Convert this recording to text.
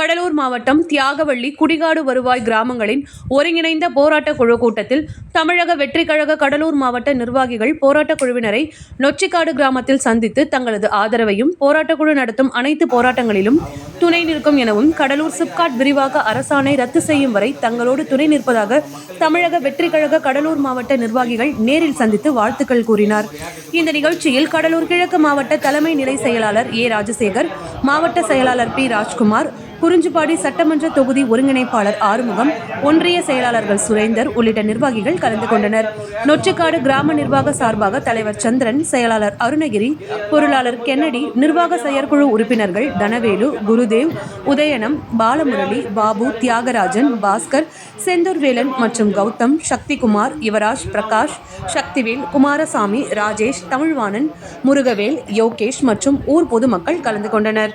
கடலூர் மாவட்டம் தியாகவள்ளி குடிகாடு வருவாய் கிராமங்களின் ஒருங்கிணைந்த போராட்ட குழு கூட்டத்தில் தமிழக வெற்றி கழக கடலூர் மாவட்ட நிர்வாகிகள் போராட்டக் குழுவினரை நொச்சிக்காடு கிராமத்தில் சந்தித்து தங்களது ஆதரவையும் போராட்டக் குழு நடத்தும் அனைத்து போராட்டங்களிலும் துணை நிற்கும் எனவும் கடலூர் சிப்காட் விரிவாக்க அரசாணை ரத்து செய்யும் வரை தங்களோடு துணை நிற்பதாக தமிழக வெற்றி கழக கடலூர் மாவட்ட நிர்வாகிகள் நேரில் சந்தித்து வாழ்த்துக்கள் கூறினார். இந்த நிகழ்ச்சியில் கடலூர் கிழக்கு மாவட்ட தலைமை நிலை செயலாளர் ஏ. ராஜசேகர் மாவட்ட செயலாளர் பி. ராஜ்குமார் குறிஞ்சிப்பாடி சட்டமன்ற தொகுதி ஒருங்கிணைப்பாளர் ஆறுமுகம் ஒன்றிய செயலாளர்கள் சுரேந்தர் உள்ளிட்ட நிர்வாகிகள் கலந்து கொண்டனர். நொச்சிக்காடு கிராம நிர்வாக சார்பாக தலைவர் சந்திரன் செயலாளர் அருணகிரி பொருளாளர் கென்னடி நிர்வாக செயற்குழு உறுப்பினர்கள் தனவேலு குருதேவ் உதயனம் பாலமுரளி பாபு தியாகராஜன் பாஸ்கர் செந்தூர்வேலன் மற்றும் கௌதம் சக்திகுமார் யுவராஜ் பிரகாஷ் சக்திவேல் குமாரசாமி ராஜேஷ் தமிழ்வாணன் முருகவேல் யோகேஷ் மற்றும் ஊர் பொதுமக்கள் கலந்து கொண்டனர்.